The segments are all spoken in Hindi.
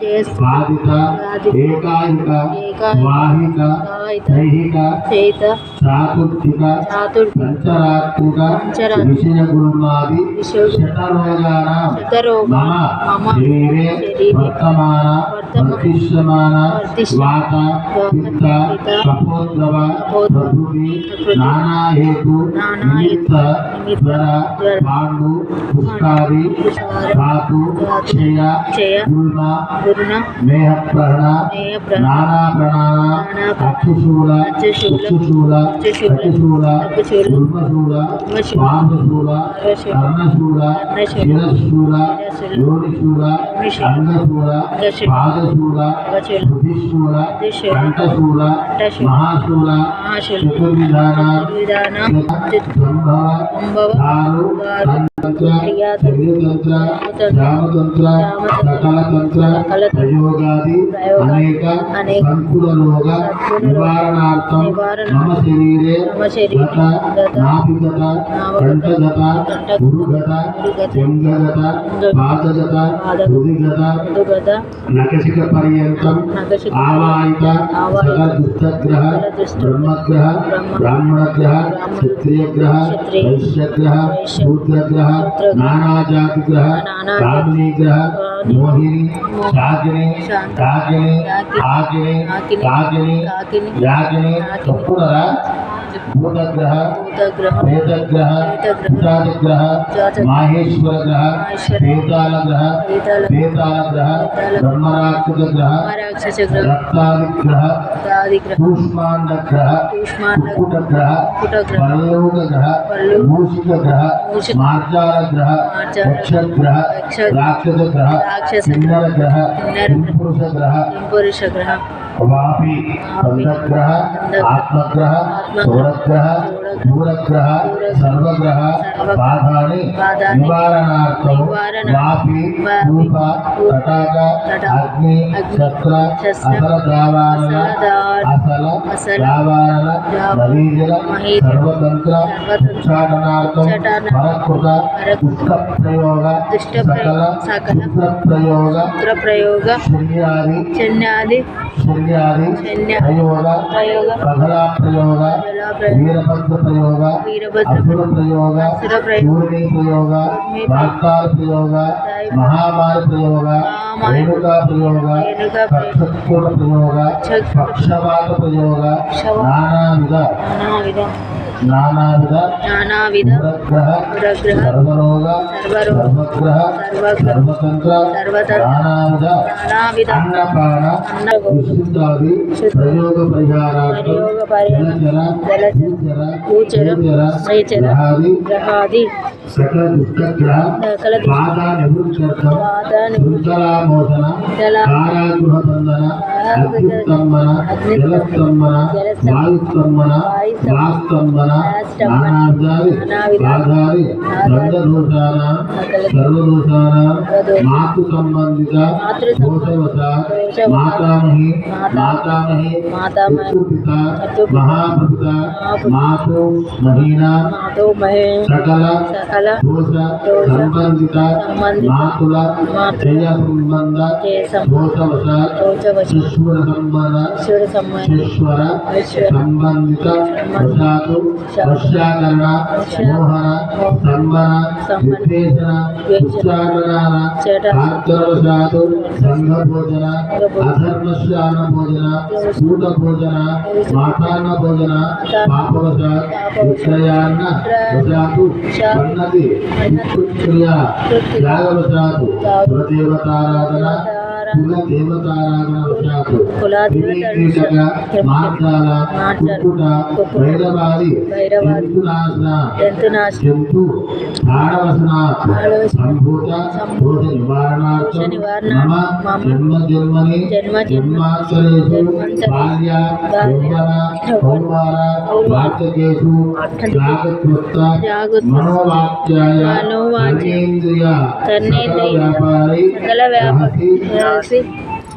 బాధిత ఏకాయిక వాహిక దైహిక చాతుర్థిక పంచరాత్మక విషయ గురుమాది శతరోగాణ మమ శరీరే వర్తమాన వర్తమాన వర్తిష్యమాన వర్తిష్య- వాత పిత్త పిత్త కపోద్రవ కపోద్రవ ప్రకృతి ప్రకృతి నానాహేతు నానా నిమిత్త నిమిత్త జ్వర జ్వర పాండు పుష్కారి పుష్కారి ధాతు ధాతు క్షయ క్షయ గురుమ గురుణ మేహ ప్రహణ మేయ ప్ర- నానా ప్రాణ నానా ప్ర- అక్షుశూల ఉక్షుశూల కటిశూల కుర్మశూల పాండశూల కర్ణశూల శిరశూల యోనిశూల అంగశూల పాదశూల బుధిశూల కంఠశూల మహాశూల చతుర్విధాన సంభవ సంభవ దారు దారు, తంత్ర క్రియాతంత్ర, శరీరతంత్ర తంత్ర, జామతంత్ర జామతంత్ర, సకలతంత్ర సకలతంత్ర, ప్రయోగాది ప్రయోగాది, అనేక అనేక సంకుల రోగ సంకుల రోగ నివారణార్థం నివారణార్థం మమ శరీరే మమ శరీరే గత గత నాభిగత నాభిగత, కంఠగత కంఠగత, గురుగత గురుగత, చెంగగత చెంగగత, పాదగత పాదగత, హృదిగత మృదుగత నకసిక పర్యంతం నఖశిఖ ఆవాహిత ఆవాహిత సకల దుష్టగ్రహ సకల దుష్టగ్రహ బ్రహ్మగ్రహ బ్రహ్మ బ్రాహ్మణగ్రహ బ్రాహ్మణ క్షత్రియగ్రహ క్షత్రియ వైశ్యగ్రహ వైశ్య శూద్రగ్రహ नानाजाति ग्रह कामनी ग्रह मोहिनी शाकिनी काकिनी आकिनी काकिनी याकिनी संपूर्ण तो भूतग्रह प्रेतग्रह भूतादिग्रह माहेश्वर ग्रह देवताल ग्रह देवताल ग्रह ब्रह्मराक्षस ग्रह रक्तादिग्रह कूष्मांड ग्रह कुकुट ग्रह परलोक ग्रह मूषिक ग्रह मार्जाल ग्रह यक्ष ग्रह राक्षस ग्रह किन्नर ग्रह पुरुष ग्रह पुरुष ग्रह वापी पंचग्रह आत्मग्रह सूरग्रह दूरग्रह सर्वग्रह बाधानि निवारणार्थं वापि धूप तटाक अग्नि शस्त्र असर दावारण असल दावारण नदीजल सर्वतंत्र उच्चाटनार्थं परकृत दुष्टप्रयोग सकल सूत्रप्रयोग सूत्रप्रयोग शल्यादि शल्यादि शल्यादि प्रयोग प्रयोग बघला प्रयोग వీరభద్ర ప్రయోగ అసుర ప్రయోగ సూర్యుని ప్రయోగ భాస్కార ప్రయోగ మహామారి ప్రయోగ రేణుకా ప్రయోగ కక్షకూట ప్రయోగ जलज भूचर सैचर ग्रहादि సకల దుష్టగ్రహ సకల దుష్ట బాధ నివృత్త్యర్థం బాధ శృంఖలామోచన శృంఖలా కారాగృహ బంధన అగ్నిస్తంభన జలస్తంభన వాయుస్తంభన వాస్తంభన నానావిధాది బాధాది దండదోషాన సర్వదోషాన మాతృ సంబంధిత దోషవశాత్ మాతామహి మాతామహి మాతామహి చతుర్పిత మహాభృత మాతో మహీనా మాతో మహే సకల దోష సంబంధిత మాతుల జయ సంబంధ దోషవశ ఈశ్వర సంబంధ ఈశ్వర సంబంధ ఈశ్వర ఈశ్వర సంబంధిత వశాతు వశ్యాకరణ మోహన సంబన విద్వేషణ ఉచ్చాటనాన ఆర్తవశాతు సంఘ భోజన అధర్మశ్యాన భోజన కూట భోజన మాఠాన్న భోజన పాపవశాత్ వశాతు ఉన్నది రాగవతాకు కులదేవతారాధన కుల దేవతారాధన వశాతు వివేకీకట మార్గాల కుక్కుట భైరవాది జంతునాశన జంతునాశ జంతు ఆడవసనాత్ సంభూత దోష నివారణార్థం మమ జన్మ జన్మని జన్మ జన్మాంతరేషు బాల్య యౌవన కౌమార వార్తకేషు జాగృత జాగృత మనోవాక్యాయ మనోవాక్య కర్ణేంద్రియ కర్ణేంద్రియ సకల వ్యాపారి sí.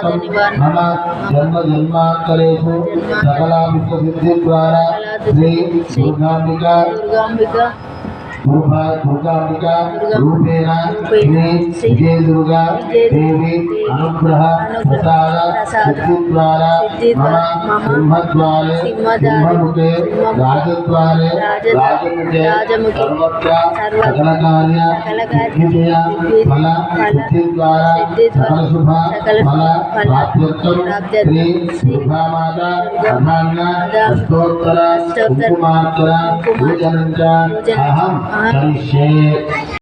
जन्म जन्मांतरेषु सकला विश्वसिद्धिद्वारा श्री दुर्गाम्बिका दुर्गा दुर्गा अंबिका रूपेण हे हे दुर्गा देवी अनुग्रह प्रसाद शक्तिद्वारा मम सिंहद्वारे सिंहमुखे राजद्वारे राजमुखे सर्वत्र सकलकार्य सिद्धिजया फल सिद्धिद्वारा सकलशुभ फल प्राप्त्यर्थम श्री दुर्गा माता अर्थान्न अष्टोत्तरा कुंकुमात्तरा पूजनं च अहम्। 张艺